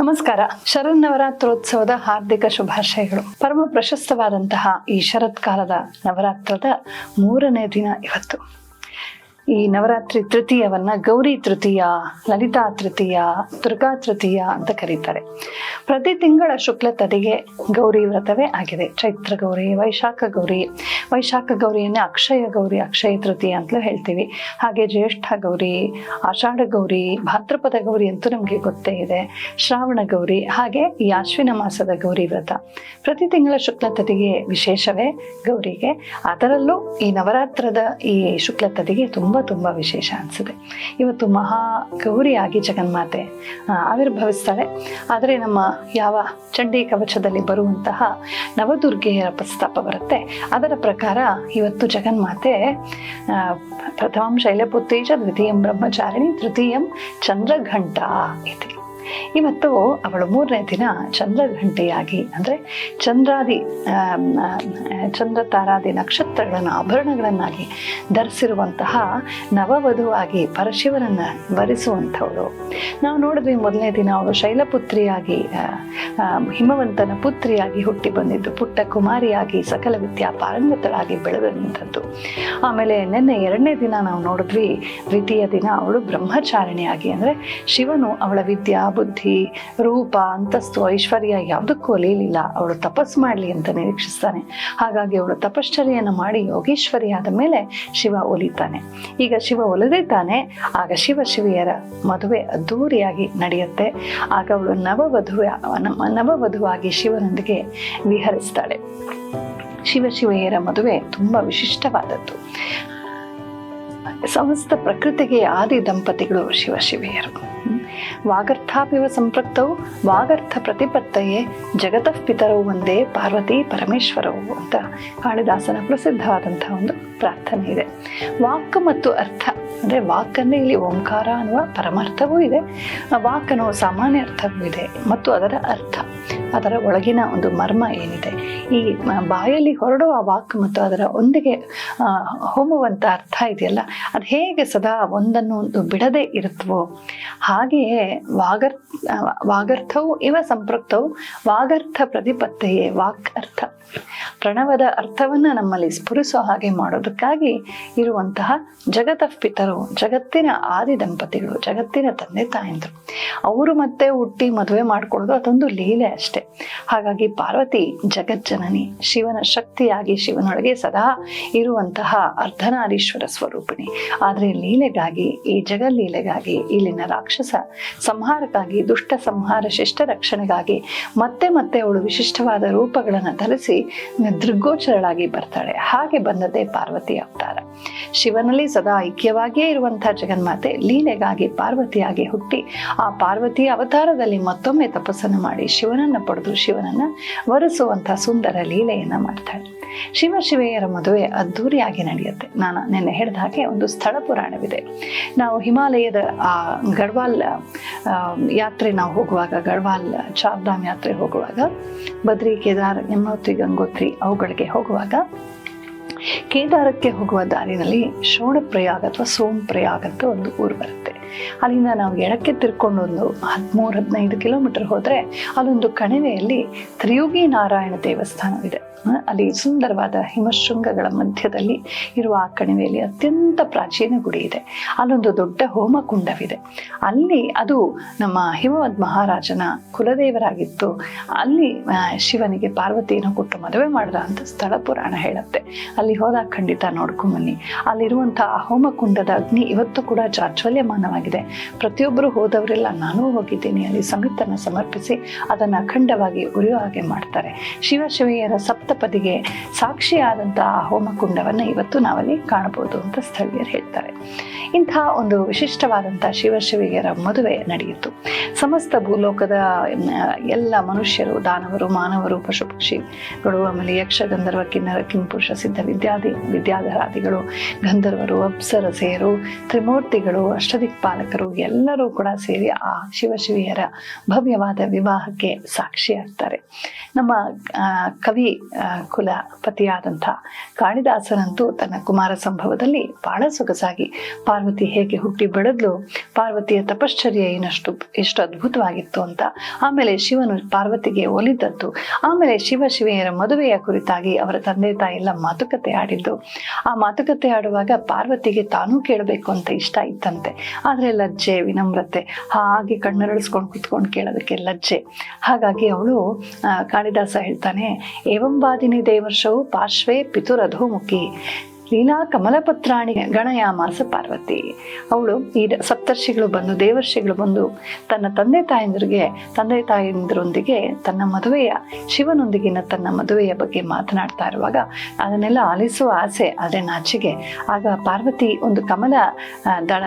ನಮಸ್ಕಾರ. ಶರನ್ನವರಾತ್ರೋತ್ಸವದ ಹಾರ್ದಿಕ ಶುಭಾಶಯಗಳು. ಪರಮ ಪ್ರಶಸ್ತವಾದಂತಹ ಈ ಶರತ್ಕಾಲದ ನವರಾತ್ರದ ಮೂರನೇ ದಿನ ಇವತ್ತು. ಈ ನವರಾತ್ರಿ ತೃತೀಯವನ್ನ ಗೌರಿ ತೃತೀಯ, ಲಲಿತಾ ತೃತೀಯ, ದುರ್ಗಾ ತೃತೀಯ ಅಂತ ಕರೀತಾರೆ. ಪ್ರತಿ ತಿಂಗಳ ಶುಕ್ಲ ತದಿಗೆ ಗೌರಿ ವ್ರತವೇ ಆಗಿದೆ. ಚೈತ್ರ ಗೌರಿ, ವೈಶಾಖ ಗೌರಿ, ವೈಶಾಖ ಗೌರಿಯನ್ನೇ ಅಕ್ಷಯ ಗೌರಿ, ಅಕ್ಷಯ ತೃತೀಯ ಅಂತಲೂ ಹೇಳ್ತೀವಿ. ಹಾಗೆ ಜ್ಯೇಷ್ಠ ಗೌರಿ, ಆಷಾಢ ಗೌರಿ, ಭಾದ್ರಪದ ಗೌರಿ ಅಂತೂ ನಮಗೆ ಗೊತ್ತೇ ಇದೆ. ಶ್ರಾವಣ ಗೌರಿ, ಹಾಗೆ ಈ ಅಶ್ವಿನ ಮಾಸದ ಗೌರಿ ವ್ರತ. ಪ್ರತಿ ತಿಂಗಳ ಶುಕ್ಲ ತದಿಗೆ ವಿಶೇಷವೇ ಗೌರಿಗೆ. ಅದರಲ್ಲೂ ಈ ನವರಾತ್ರದ ಈ ಶುಕ್ಲ ತದಿಗೆ ತುಂಬ ತುಂಬ ವಿಶೇಷ ಅನಿಸುತ್ತೆ. ಇವತ್ತು ಮಹಾ ಗೌರಿಯಾಗಿ ಜಗನ್ಮಾತೆ ಆವಿರ್ಭವಿಸ್ತಾಳೆ. ಆದರೆ ನಮ್ಮ ಯಾವ ಚಂಡಿ ಕವಚದಲ್ಲಿ ಬರುವಂತಹ ನವದುರ್ಗೆಯರ ಪ್ರಸ್ತಾಪ ಬರುತ್ತೆ. ಅದರ ಪ್ರಕಾರ ಇವತ್ತು ಜಗನ್ಮಾತೆ ಪ್ರಥಮ ಶೈಲಪುತ್ತೇಜ ದ್ವಿತೀಯಂ ಬ್ರಹ್ಮಚಾರಿಣಿ, ತೃತೀಯಂ ಚಂದ್ರಘಂಟ ಇದೆ ಇವತ್ತು ಅವಳು ಮೂರನೇ ದಿನ ಚಂದ್ರಘಂಟೆಯಾಗಿ, ಅಂದರೆ ಚಂದ್ರಾದಿ ಚಂದ್ರ ತಾರಾದಿ ನಕ್ಷತ್ರಗಳನ್ನು, ಆಭರಣಗಳನ್ನಾಗಿ ಧರಿಸಿರುವಂತಹ ನವವಧುವಾಗಿ ಪರಶಿವನನ್ನು ಭರಿಸುವಂಥವಳು ನಾವು ನೋಡಿದ್ವಿ ಮೊದಲನೇ ದಿನ ಅವಳು ಶೈಲಪುತ್ರಿಯಾಗಿ ಹಿಮವಂತನ ಪುತ್ರಿಯಾಗಿ ಹುಟ್ಟಿ ಬಂದಿದ್ದು, ಪುಟ್ಟ ಕುಮಾರಿಯಾಗಿ, ಸಕಲ ವಿದ್ಯಾ ಪಾರಂಗತಳಾಗಿ ಬೆಳೆದಂಥದ್ದು. ಆಮೇಲೆ ನಿನ್ನೆ ಎರಡನೇ ದಿನ ನಾವು ನೋಡಿದ್ವಿ, ದ್ವಿತೀಯ ದಿನ ಅವಳು ಬ್ರಹ್ಮಚಾರಣಿಯಾಗಿ, ಅಂದರೆ ಶಿವನು ಅವಳ ವಿದ್ಯಾ ಬುದ್ಧಿ, ರೂಪ, ಅಂತಸ್ತು, ಐಶ್ವರ್ಯ ಯಾವುದಕ್ಕೂ ಒಲಿಯಲಿಲ್ಲ. ಅವಳು ತಪಸ್ ಮಾಡಲಿ ಅಂತ ನಿರೀಕ್ಷಿಸ್ತಾನೆ ಹಾಗಾಗಿ ಅವಳು ತಪಶ್ಚರ್ಯನ್ನು ಮಾಡಿ ಯೋಗೀಶ್ವರಿಯಾದ ಮೇಲೆ ಶಿವ ಒಲಿತಾನೆ. ಈಗ ಶಿವ ಒಲಿದಿದ್ದಾನೆ ಆಗ ಶಿವ ಶಿವಿಯರ ಮದುವೆ ಅದ್ಧೂರಿಯಾಗಿ ನಡೆಯುತ್ತೆ. ಆಗ ಅವಳು ನವವಧುವೆ, ನವವಧುವಾಗಿ ಶಿವನೊಂದಿಗೆ ವಿಹರಿಸ್ತಾಳೆ. ಶಿವ ಮದುವೆ ತುಂಬ ವಿಶಿಷ್ಟವಾದದ್ದು. ಸಮಸ್ತ ಪ್ರಕೃತಿಗೆ ಆದಿ ದಂಪತಿಗಳು ಶಿವ ಶಿವೆಯರು. ವಾಗರ್ಥಾಪಿವ ಸಂಪೃಕ್ತವು ವಾಗರ್ಥ ಪ್ರತಿಪತ್ತಯೇ, ಜಗತಃ ಪಿತರವು ಒಂದೇ ಪಾರ್ವತಿ ಪರಮೇಶ್ವರವು ಅಂತ ಕಾಳಿದಾಸನ ಪ್ರಸಿದ್ಧವಾದಂತಹ ಒಂದು ಪ್ರಾರ್ಥನೆ ಇದೆ. ವಾಕ್ ಮತ್ತು ಅರ್ಥ, ಅಂದರೆ ವಾಕನ್ನು ಇಲ್ಲಿ ಓಂಕಾರ ಅನ್ನುವ ಪರಮಾರ್ಥವೂ ಇದೆ. ವಾಕ್ ಅನ್ನುವ ಸಾಮಾನ್ಯ ಅರ್ಥವೂ ಇದೆ. ಮತ್ತು ಅದರ ಅರ್ಥ, ಅದರ ಒಳಗಿನ ಒಂದು ಮರ್ಮ ಏನಿದೆ. ಈ ಬಾಯಲ್ಲಿ ಹೊರಡುವ ವಾಕ್ ಮತ್ತು ಅದರ ಒಂದಿಗೆ ಹೋಮುವಂಥ ಅರ್ಥ ಇದೆಯಲ್ಲ, ಅದು ಹೇಗೆ ಸದಾ ಒಂದನ್ನು ಒಂದು ಬಿಡದೆ ಇರುತ್ತವೋ, ಹಾಗೆಯೇ ವಾಗರ್ ವಾಗರ್ಥವು ಇವ ಸಂಪೃಕ್ತವು, ವಾಗರ್ಥ ಪ್ರತಿಪತ್ತೆಯೇ ವಾಕ್ ಅರ್ಥ. ಪ್ರಣವದ ಅರ್ಥವನ್ನ ನಮ್ಮಲ್ಲಿ ಸ್ಫುರಿಸೋ ಹಾಗೆ ಮಾಡೋದಕ್ಕಾಗಿ ಇರುವಂತಹ ಜಗತ್ತ ಪಿತರು, ಜಗತ್ತಿನ ಆದಿ ದಂಪತಿಗಳು, ಜಗತ್ತಿನ ತಂದೆ ತಾಯಂದರು. ಅವರು ಮತ್ತೆ ಹುಟ್ಟಿ ಮದುವೆ ಮಾಡ್ಕೊಳ್ಳೋದು ಅದೊಂದು ಲೀಲೆ ಅಷ್ಟೇ. ಹಾಗಾಗಿ ಪಾರ್ವತಿ ಜಗಜ್ಜನನಿ, ಶಿವನ ಶಕ್ತಿಯಾಗಿ ಶಿವನೊಳಗೆ ಸದಾ ಇರುವಂತಹ ಅರ್ಧನಾರೀಶ್ವರ ಸ್ವರೂಪಿಣಿ. ಆದರೆ ಲೀಲೆಗಾಗಿ, ಈ ಜಗಲೀಲೆಗಾಗಿ, ಇಲ್ಲಿನ ರಾಕ್ಷಸ ಸಂಹಾರಕ್ಕಾಗಿ, ದುಷ್ಟ ಸಂಹಾರ ಶಿಷ್ಟ ರಕ್ಷಣೆಗಾಗಿ ಮತ್ತೆ ಮತ್ತೆ ಅವಳು ವಿಶಿಷ್ಟವಾದ ರೂಪಗಳನ್ನು ಧರಿಸಿ ದೃಗ್ಗೋಚರಳಾಗಿ ಬರ್ತಾಳೆ. ಹಾಗೆ ಬಂದದ್ದೇ ಪಾರ್ವತಿ ಅವತಾರ. ಶಿವನಲ್ಲಿ ಸದಾ ಐಕ್ಯವಾಗಿಯೇ ಇರುವಂತಹ ಜಗನ್ಮಾತೆ ಲೀಲೆಗಾಗಿ ಪಾರ್ವತಿಯಾಗಿ ಹುಟ್ಟಿ ಆ ಪಾರ್ವತಿ ಅವತಾರದಲ್ಲಿ ಮತ್ತೊಮ್ಮೆ ತಪಸ್ಸನ್ನು ಮಾಡಿ ಶಿವನನ್ನ ಪಡೆದು ಶಿವನನ್ನ ವರಿಸುವಂತಹ ಸುಂದರ ಲೀಲೆಯನ್ನ ಮಾಡ್ತಾಳೆ. ಶಿವ ಶಿವೆಯರ ಮದುವೆ ಅದ್ಧೂರಿಯಾಗಿ ನಡೆಯುತ್ತೆ. ನಾನು ನಿನ್ನೆ ಹೇಳಿದ ಹಾಗೆ ಒಂದು ಸ್ಥಳ ಪುರಾಣವಿದೆ. ನಾವು ಹಿಮಾಲಯದ, ಆ, ಗಡ್ವಾಲ್ ಯಾತ್ರೆ ನಾವು ಹೋಗುವಾಗ, ಗಡ್ವಾಲ್, ಚಾರ್ಧಾಮ್ ಯಾತ್ರೆ ಹೋಗುವಾಗ, ಬದ್ರಿ, ಕೇದಾರ್, ಯಮನೋತ್ರಿ, ಗಂಗೋತ್ರಿ ಅವುಗಳಿಗೆ ಹೋಗುವಾಗ, ಕೇದಾರಕ್ಕೆ ಹೋಗುವ ದಾರಿನಲ್ಲಿ ಶೋಣಪ್ರಯಾಗ ಅಥವಾ ಸೋಮ್ ಪ್ರಯಾಗ ಅಂತ ಒಂದು ಊರು ಬರುತ್ತೆ. ಅಲ್ಲಿಂದ ನಾವು ಎಡಕ್ಕೆ ತಿರ್ಕೊಂಡು ಒಂದು ಹದಿಮೂರು, ಹದಿನೈದು ಕಿಲೋಮೀಟರ್ ಹೋದರೆ ಅಲ್ಲೊಂದು ಕಣಿವೆಯಲ್ಲಿ ತ್ರಿಯುಗಿ ನಾರಾಯಣ ದೇವಸ್ಥಾನವಿದೆ. ಅಲ್ಲಿ ಸುಂದರವಾದ ಹಿಮಶೃಂಗಗಳ ಮಧ್ಯದಲ್ಲಿ ಇರುವ ಆ ಕಣಿವೆಯಲ್ಲಿ ಅತ್ಯಂತ ಪ್ರಾಚೀನ ಗುಡಿ ಇದೆ. ಅಲ್ಲೊಂದು ದೊಡ್ಡ ಹೋಮಕುಂಡವಿದೆ. ಅಲ್ಲಿ ಅದು ನಮ್ಮ ಹಿಮವದ್ ಮಹಾರಾಜನ ಕುಲದೇವರಾಗಿತ್ತು ಅಲ್ಲಿ ಶಿವನಿಗೆ ಪಾರ್ವತಿಯನ್ನು ಕೊಟ್ಟು ಮದುವೆ ಮಾಡಿದ ಅಂತ ಸ್ಥಳ ಪುರಾಣ ಹೇಳುತ್ತೆ. ಅಲ್ಲಿ ಹೋದಾಗ ಖಂಡಿತ ನೋಡ್ಕೊಂಬನ್ನಿ ಅಲ್ಲಿರುವಂತಹ ಆ ಹೋಮಕುಂಡದ ಅಗ್ನಿ ಇವತ್ತು ಕೂಡ ಜಾಜ್ವಲ್ಯಮಾನವಾಗಿದೆ ಪ್ರತಿಯೊಬ್ಬರು ಹೋದವರೆಲ್ಲ ನಾನೂ ಹೋಗಿದ್ದೀನಿ. ಅಲ್ಲಿ ಸಂಗೀತನ ಸಮರ್ಪಿಸಿ ಅದನ್ನು ಅಖಂಡವಾಗಿ ಉರಿಯೋ ಹಾಗೆ ಮಾಡ್ತಾರೆ. ಶಿವಶಿವಯ್ಯರ ಸಪ್ತಪದಿಗೆ ಸಾಕ್ಷಿಯಾದಂತಹ ಆ ಹೋಮಕುಂಡವನ್ನು ಇವತ್ತು ನಾವಲ್ಲಿ ಕಾಣಬಹುದು ಅಂತ ಸ್ಥಳೀಯರು ಹೇಳ್ತಾರೆ. ಇಂತಹ ಒಂದು ವಿಶಿಷ್ಟವಾದಂಥ ಶಿವಶಿವಯ್ಯರ ಮದುವೆ ನಡೆಯಿತು. ಸಮಸ್ತ ಭೂಲೋಕದ ಎಲ್ಲ ಮನುಷ್ಯರು, ದಾನವರು, ಮಾನವರು ಪಶು ಪಕ್ಷಿಗಳು ಆಮೇಲೆ ಯಕ್ಷ, ಗಂಧರ್ವ, ಕಿನ್ನರ, ಕಿಂಪುರುಷ, ಸಿದ್ಧ ವಿದ್ಯಾದಿ ವಿದ್ಯಾಧರಾದಿಗಳು, ಗಂಧರ್ವರು, ಅಪ್ಸರಸೆಯರು, ತ್ರಿಮೂರ್ತಿಗಳು ಅಷ್ಟದಿಕ್ಪಾಲ ಪಾಲಕರು ಎಲ್ಲರೂ ಕೂಡ ಸೇರಿ ಆ ಶಿವಶಿವಿಯರ ಭವ್ಯವಾದ ವಿವಾಹಕ್ಕೆ ಸಾಕ್ಷಿಯಾಗ್ತಾರೆ. ನಮ್ಮ ಕವಿ ಕುಲ ಕುಲಪತಿಯಾದಂಥ ಕಾಳಿದಾಸನಂತೂ ತನ್ನ ಕುಮಾರ ಸಂಭವದಲ್ಲಿ ಬಹಳ ಸೊಗಸಾಗಿ ಪಾರ್ವತಿ ಹೇಗೆ ಹುಟ್ಟಿ ಬೆಳೆದ್ಲು, ಪಾರ್ವತಿಯ ತಪಶ್ಚರ್ಯ ಏನಷ್ಟು, ಎಷ್ಟು ಅದ್ಭುತವಾಗಿತ್ತು ಅಂತ, ಆಮೇಲೆ ಶಿವನು ಪಾರ್ವತಿಗೆ ಒಲಿದದ್ದು, ಆಮೇಲೆ ಶಿವ ಶಿವೆಯರ ಮದುವೆಯ ಕುರಿತಾಗಿ ಅವರ ತಂದೆ ತಾಯಿ ಎಲ್ಲ ಮಾತುಕತೆ ಆಡಿದ್ದು. ಆ ಮಾತುಕತೆ ಆಡುವಾಗ ಪಾರ್ವತಿಗೆ ತಾನೂ ಕೇಳಬೇಕು ಅಂತ ಇಷ್ಟ ಇತ್ತಂತೆ. ಲಜ್ಜೆ, ವಿನಮ್ರತೆ, ಹಾಗೆ ಕಣ್ಣರಳಿಸ್ಕೊಂಡು ಕುತ್ಕೊಂಡು ಕೇಳೋದಕ್ಕೆ ಲಜ್ಜೆ. ಹಾಗಾಗಿ ಅವಳು ಕಾಳಿದಾಸ ಹೇಳ್ತಾನೆ ಏವಂಬಾದಿನಿ ದೇವರ್ಷವು ಪಾರ್ಶ್ವೇ ಪಿತುರಧೋಮುಖಿ. ಲೀಲಾ ಕಮಲಪತ್ರಾಣಿ ಗಣಯಾಮಾಸ ಪಾರ್ವತಿ ಅವಳು ಈ ಸಪ್ತರ್ಷಿಗಳು ಬಂದು ದೇವರ್ಷಿಗಳು ಬಂದು ತನ್ನ ತಂದೆ ತಾಯಂದಿರಿಗೆ, ತಂದೆ ತಾಯಂದಿರೊಂದಿಗೆ ತನ್ನ ಮದುವೆಯ, ಶಿವನೊಂದಿಗಿನ ತನ್ನ ಮದುವೆಯ ಬಗ್ಗೆ ಮಾತನಾಡ್ತಾ ಇರುವಾಗ ಅದನ್ನೆಲ್ಲ ಆಲಿಸುವ ಆಸೆ ಆದರೆ ನಾಚಿಗೆ. ಆಗ ಪಾರ್ವತಿ ಒಂದು ಕಮಲ ದಳ,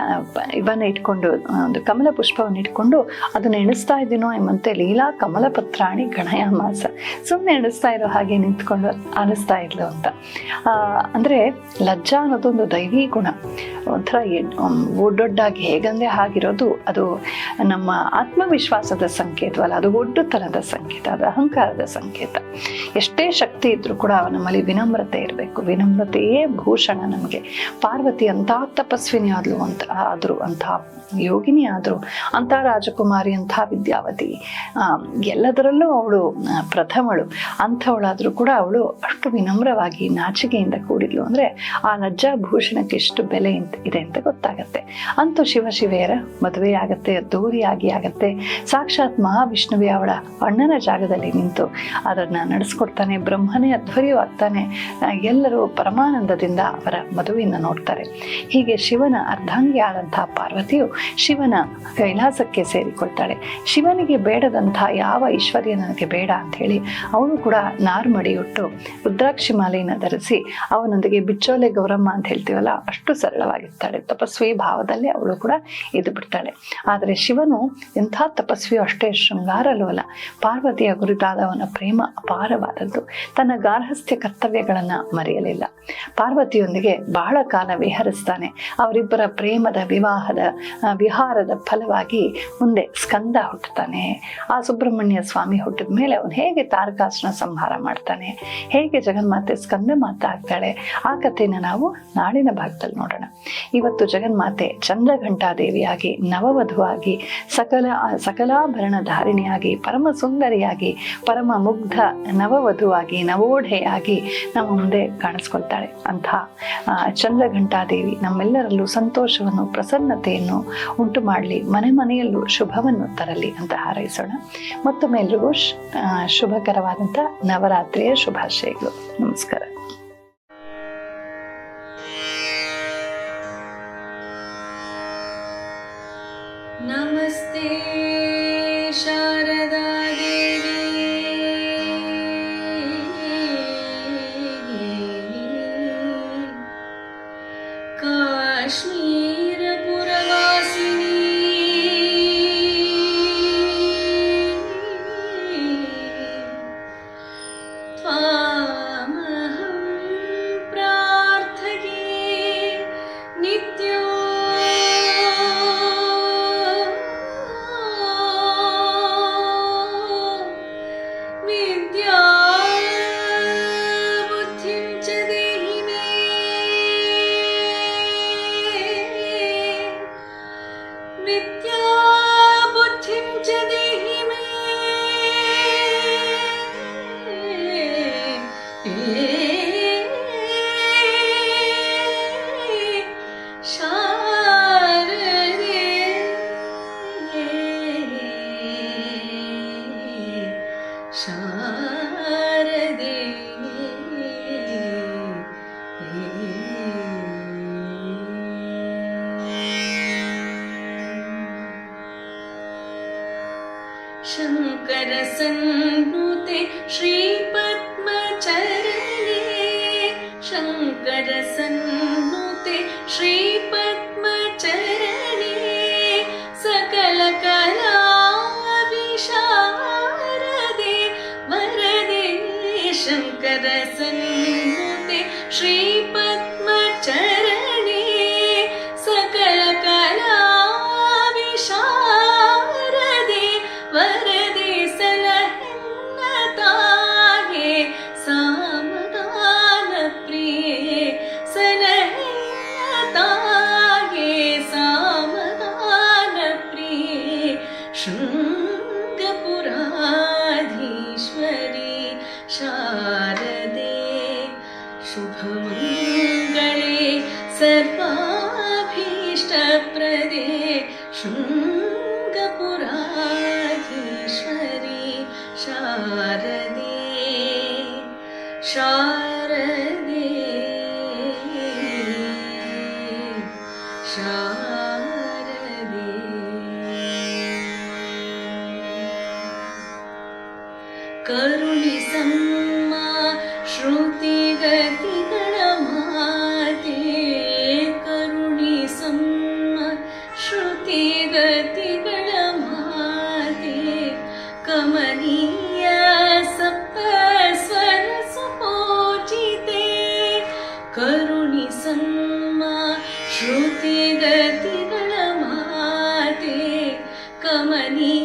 ಇವನ್ನ ಇಟ್ಕೊಂಡು ಒಂದು ಕಮಲ ಪುಷ್ಪವನ್ನು ಇಟ್ಕೊಂಡು ಅದನ್ನು ಎಣಿಸ್ತಾ ಇದ್ದೀನೋ ಎಂಬಂತೆ ಲೀಲಾ ಕಮಲ ಪತ್ರಾಣಿ ಗಣಯಾಮಾಸ ಸುಮ್ಮನೆ ಎಣಿಸ್ತಾ ಇರೋ ಹಾಗೆ ನಿಂತ್ಕೊಂಡು ಆಲಿಸ್ತಾ ಇದ್ಲು ಅಂತ. ಅಂದ್ರೆ ಲಜ್ಜಾ ಅನ್ನೋದೊಂದು ದೈವಿ ಗುಣ. ಒಂಥರ ಒಡ್ಡೊಡ್ಡಾಗಿ ಹೇಗಂದ್ರೆ ಆಗಿರೋದು ಅದು ನಮ್ಮ ಆತ್ಮವಿಶ್ವಾಸದ ಸಂಕೇತವಲ್ಲ ಅದು ಒಡ್ಡುತನದ ಸಂಕೇತ, ಅದು ಅಹಂಕಾರದ ಸಂಕೇತ. ಎಷ್ಟೇ ಶಕ್ತಿ ಇದ್ರೂ ಕೂಡ ನಮ್ಮಲ್ಲಿ ವಿನಮ್ರತೆ ಇರಬೇಕು. ವಿನಮ್ರತೆಯೇ ಭೂಷಣ ನಮಗೆ. ಪಾರ್ವತಿ ಅಂತ ತಪಸ್ವಿನಿ ಆದ್ಲು ಅಂತ, ಆದ್ರು, ಅಂತ ಯೋಗಿನಿ ಆದ್ರು, ಅಂತ ರಾಜಕುಮಾರಿ, ಅಂತ ವಿದ್ಯಾವತಿ ಎಲ್ಲದರಲ್ಲೂ ಅವಳು ಪ್ರಥಮಳು. ಅಂಥವಳಾದರೂ ಕೂಡ ಅವಳು ಅಷ್ಟು ವಿನಮ್ರವಾಗಿ ನಾಚಿಕೆಯಿಂದ ಕೂಡಿದ್ಲು ಅಂದ್ರೆ ಆ ಲಜ್ಜಾಭೂಷಣಕ್ಕೆ ಎಷ್ಟು ಬೆಲೆ ಇದೆ ಅಂತ ಗೊತ್ತಾಗತ್ತೆ. ಅಂತೂ ಶಿವಶಿವೆಯರ ಮದುವೆ ಆಗತ್ತೆ ಅದ್ದೂರಿಯಾಗಿ ಆಗತ್ತೆ. ಸಾಕ್ಷಾತ್ ಮಹಾವಿಷ್ಣುವೆ ಅವಳ ಅಣ್ಣನ ಜಾಗದಲ್ಲಿ ನಿಂತು ಅದನ್ನ ನಡೆಸ್ಕೊಡ್ತಾನೆ, ಬ್ರಹ್ಮನೇ ಅಧ್ವರ್ಯವಾಗ್ತಾನೆ. ಆಗ್ತಾನೆ ಎಲ್ಲರೂ ಪರಮಾನಂದದಿಂದ ಅವರ ಮದುವೆಯನ್ನು ನೋಡ್ತಾರೆ. ಹೀಗೆ ಶಿವನ ಅರ್ಧಾಂಗಿ ಆದಂತಹ ಪಾರ್ವತಿಯು ಶಿವನ ಕೈಲಾಸಕ್ಕೆ ಸೇರಿಕೊಳ್ತಾಳೆ. ಶಿವನಿಗೆ ಬೇಡದಂತಹ ಯಾವ ಐಶ್ವರ್ಯ ನನಗೆ ಬೇಡ ಅಂತ ಹೇಳಿ ಅವಳು ಕೂಡ ನಾರ್ಮಡಿಯುಟ್ಟು ರುದ್ರಾಕ್ಷಿ ಮಾಲೆಯನ್ನು ಧರಿಸಿ ಅವನೊಂದಿಗೆ ಬಿಚ್ಚೋಲೆ ಗೌರಮ್ಮ ಅಂತ ಹೇಳ್ತೀವಲ್ಲ, ಅಷ್ಟು ಸರಳವಾಗಿರ್ತಾಳೆ. ತಪಸ್ವಿ ಭಾವದಲ್ಲಿ ಅವಳು ಕೂಡ ಇದು ಬಿಡ್ತಾಳೆ. ಆದರೆ ಶಿವನು ಎಂಥ ತಪಸ್ವಿಯು ಅಷ್ಟೇ ಶೃಂಗಾರಲೂ ಅಲ್ಲ. ಪಾರ್ವತಿಯ ಕುರಿತಾದ ಅವನ ಪ್ರೇಮ ಅಪಾರವಾದದ್ದು. ತನ್ನ ಗಾರ್ಹಸ್ಥ್ಯ ಕರ್ತವ್ಯಗಳನ್ನು ಮರೆಯಲಿಲ್ಲ. ಪಾರ್ವತಿಯೊಂದಿಗೆ ಬಹಳ ಕಾಲ ವಿಹರಿಸ್ತಾನೆ. ಅವರಿಬ್ಬರ ಪ್ರೇಮದ ವಿವಾಹದ ವಿಹಾರದ ಫಲವಾಗಿ ಮುಂದೆ ಸ್ಕಂದ ಹುಟ್ಟುತ್ತಾನೆ. ಆ ಸುಬ್ರಹ್ಮಣ್ಯ ಸ್ವಾಮಿ ಹುಟ್ಟಿದ ಮೇಲೆ ಅವನು ಹೇಗೆ ತಾರಕಾಸನ ಸಂಹಾರ ಮಾಡ್ತಾನೆ? ಹೇಗೆ ಜಗನ್ಮಾತೆ ಸ್ಕಂದ ಮಾತಾಗ್ತಾಳೆ ಆ ಕಥೆನ ನಾವು ನಾಳಿನ ಭಾಗದಲ್ಲಿ ನೋಡೋಣ. ಇವತ್ತು ಜಗನ್ಮಾತೆ ಚಂದ್ರಘಂಟಾದೇವಿಯಾಗಿ ನವವಧುವಾಗಿ ಸಕಲ ಸಕಲಾಭರಣ ಧಾರಿಣಿಯಾಗಿ ಪರಮ ಸುಂದರಿಯಾಗಿ ಪರಮ ಮುಗ್ಧ ನವವಧುವಾಗಿ ನವೋಢೆಯಾಗಿ ನಮ್ಮ ಮುಂದೆ ಕಾಣಿಸ್ಕೊಳ್ತಾಳೆ. ಆ, ಚಂದ್ರಘಂಟಾದೇವಿ ನಮ್ಮೆಲ್ಲರಲ್ಲೂ ಸಂತೋಷವನ್ನು ಪ್ರಸನ್ನತೆಯನ್ನು ಉಂಟು ಮಾಡಲಿ ಮನೆ ಮನೆಯಲ್ಲೂ ಶುಭವನ್ನು ತರಲಿ ಅಂತ ಹಾರೈಸೋಣ. ಮತ್ತೊಮ್ಮೆ ಎಲ್ರಿಗೂ ಶುಭಕರವಾದಂಥ ನವರಾತ್ರಿಯ ಶುಭಾಶಯಗಳು. ನಮಸ್ಕಾರ. शङ्करसन्नुते श्रीपद्मचरणे शङ्करसन्नुते श्रीपद्मचरणे शुभमङ्गले सर्वाभीष्टप्रदे शृङ्गपुराधीश्वरी शारदे शारदे शारदे। कल श्रुतिगति श्रुतिगतिगणमाते कमनी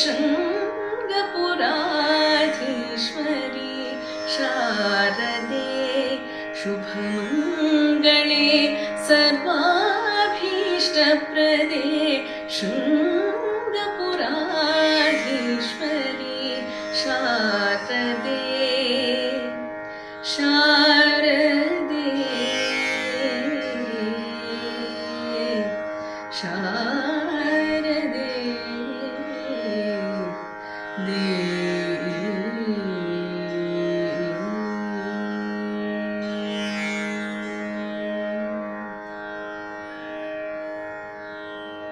शृङ्गपुराधीश्वरी शारदे शुभङ्गणे सर्पाभीष्टप्रदे शृङ्ग पुराधीश्वरी शारदे